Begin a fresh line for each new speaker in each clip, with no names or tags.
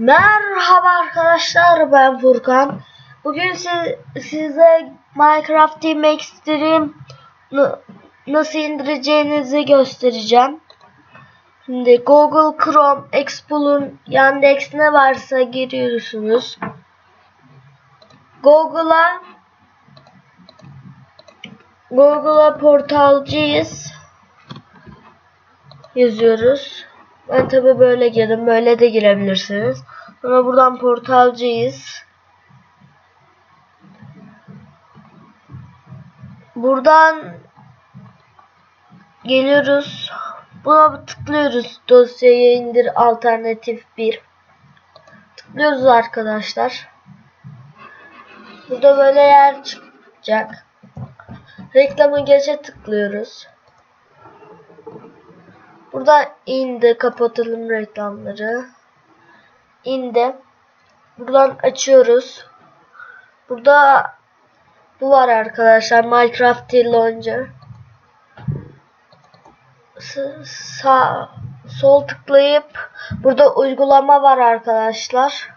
Merhaba arkadaşlar ben Furkan. Bugün si- size Minecraft Team Extreme nasıl indireceğinizi göstereceğim. Şimdi Google Chrome Explorer Yandex ne varsa giriyorsunuz. Google'a Google'a portalcıyız yazıyoruz. Ben tabi böyle girdim. Böyle de girebilirsiniz. Sonra buradan portalcıyız. Buradan geliyoruz. Buna tıklıyoruz. Dosyayı indir alternatif 1. Tıklıyoruz arkadaşlar. Burada böyle yer çıkacak. Reklamı geçe tıklıyoruz. Burada indi kapatalım reklamları. İndi. Buradan açıyoruz. Burada bu var arkadaşlar Minecraft Launcher. S- sağ sol tıklayıp burada uygulama var arkadaşlar.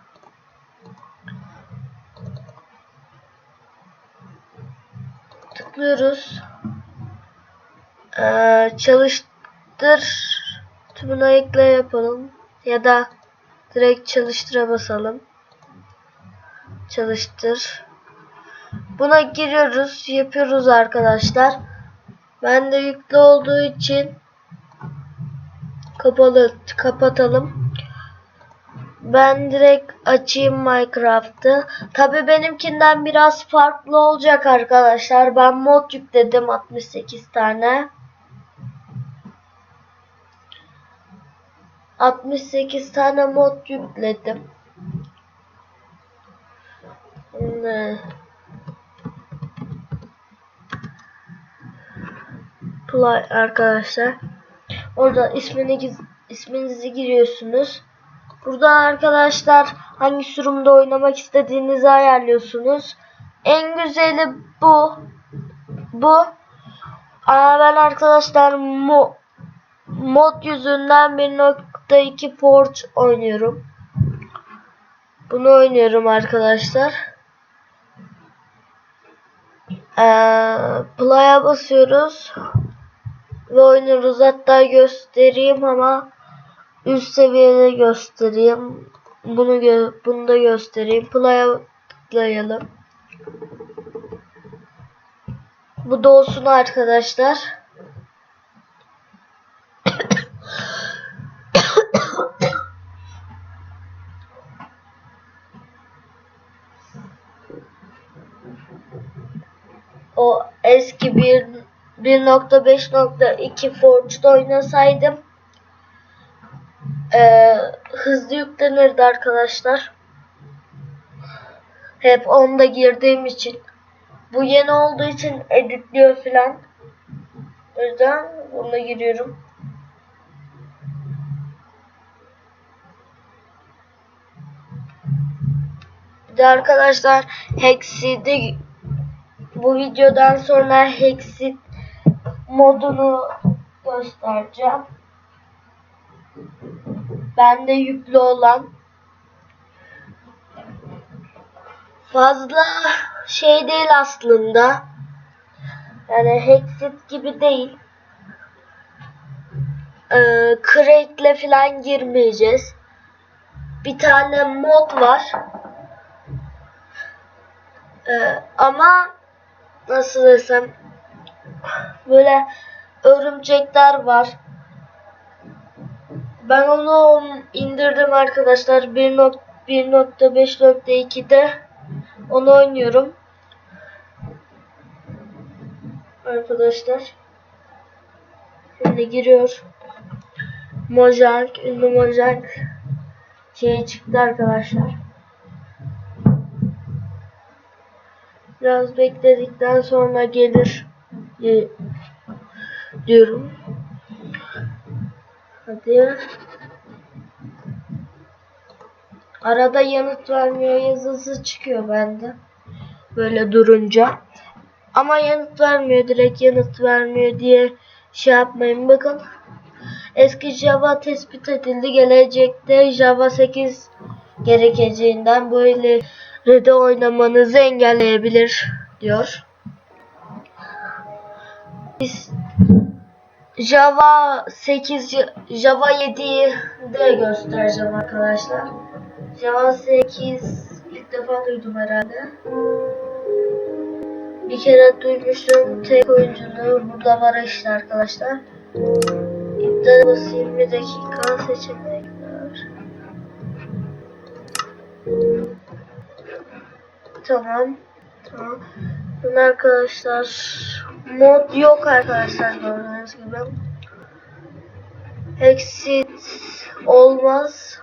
Tıklıyoruz. Ee, çalıştır tümünü ekle yapalım ya da direkt çalıştıra basalım. Çalıştır. Buna giriyoruz, yapıyoruz arkadaşlar. Ben de yüklü olduğu için kapalı kapatalım. Ben direkt açayım Minecraft'ı. Tabi benimkinden biraz farklı olacak arkadaşlar. Ben mod yükledim 68 tane. 68 tane mod yükledim. Play arkadaşlar. Orada ismini isminizi giriyorsunuz. Burada arkadaşlar hangi sürümde oynamak istediğinizi ayarlıyorsunuz. En güzeli bu. Bu. Ama ben arkadaşlar mo mod yüzünden 1.2 Forge oynuyorum. Bunu oynuyorum arkadaşlar. Ee, play'a basıyoruz ve oynuyoruz. Hatta göstereyim ama üst seviyede göstereyim. Bunu gö bunu da göstereyim. Play'a tıklayalım. Bu da olsun arkadaşlar. O eski bir 1.5.2 Forge'da oynasaydım eee, hızlı yüklenirdi arkadaşlar. Hep onda girdiğim için. Bu yeni olduğu için editliyor filan. O yüzden buna giriyorum. Bir de arkadaşlar Hexit'i bu videodan sonra Hexit modunu göstereceğim. Bende yüklü olan fazla şey değil aslında. Yani Hexit gibi değil. Ee, Crate'le falan girmeyeceğiz. Bir tane mod var. Ee, ama nasıl desem böyle örümcekler var. Ben onu indirdim arkadaşlar 1.5.2'de onu oynuyorum. Arkadaşlar şimdi giriyor. Mojang, ünlü Mojang şey çıktı arkadaşlar. Biraz bekledikten sonra gelir diyorum. Hadi. Arada yanıt vermiyor yazısı çıkıyor bende. Böyle durunca. Ama yanıt vermiyor. Direkt yanıt vermiyor diye şey yapmayın. Bakın. Eski Java tespit edildi. Gelecekte Java 8 gerekeceğinden böyle rede oynamanızı engelleyebilir diyor. Biz Java 8 Java 7'yi de göstereceğim arkadaşlar. Java 8 ilk defa duydum herhalde. Bir kere duymuştum tek oyunculuğu burada var işte arkadaşlar. İptal basayım bir dakika seçenekler. Tamam. Tamam. Şimdi arkadaşlar mod yok arkadaşlar gördüğünüz gibi. Exit olmaz.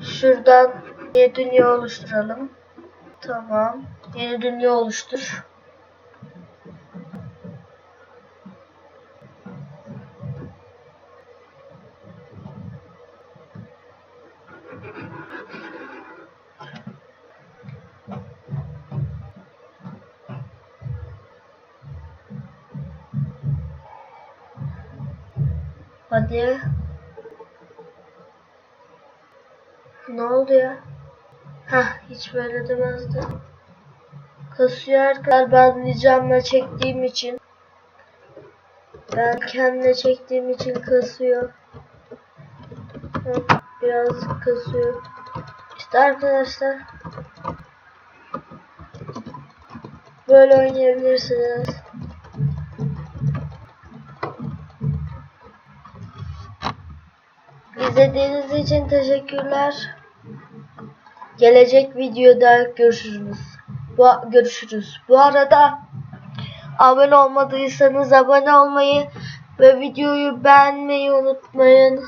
Şuradan yeni dünya oluşturalım. Tamam. Yeni dünya oluştur. Hadi. Ne oldu ya? Heh, hiç böyle demezdi. Kasıyor arkadaşlar ben nicamla çektiğim için. Ben kendine çektiğim için kasıyor. Biraz kasıyor. İşte arkadaşlar. Böyle oynayabilirsiniz. İzlediğiniz için teşekkürler. Gelecek videoda görüşürüz. Bu, görüşürüz. Bu arada abone olmadıysanız abone olmayı ve videoyu beğenmeyi unutmayın.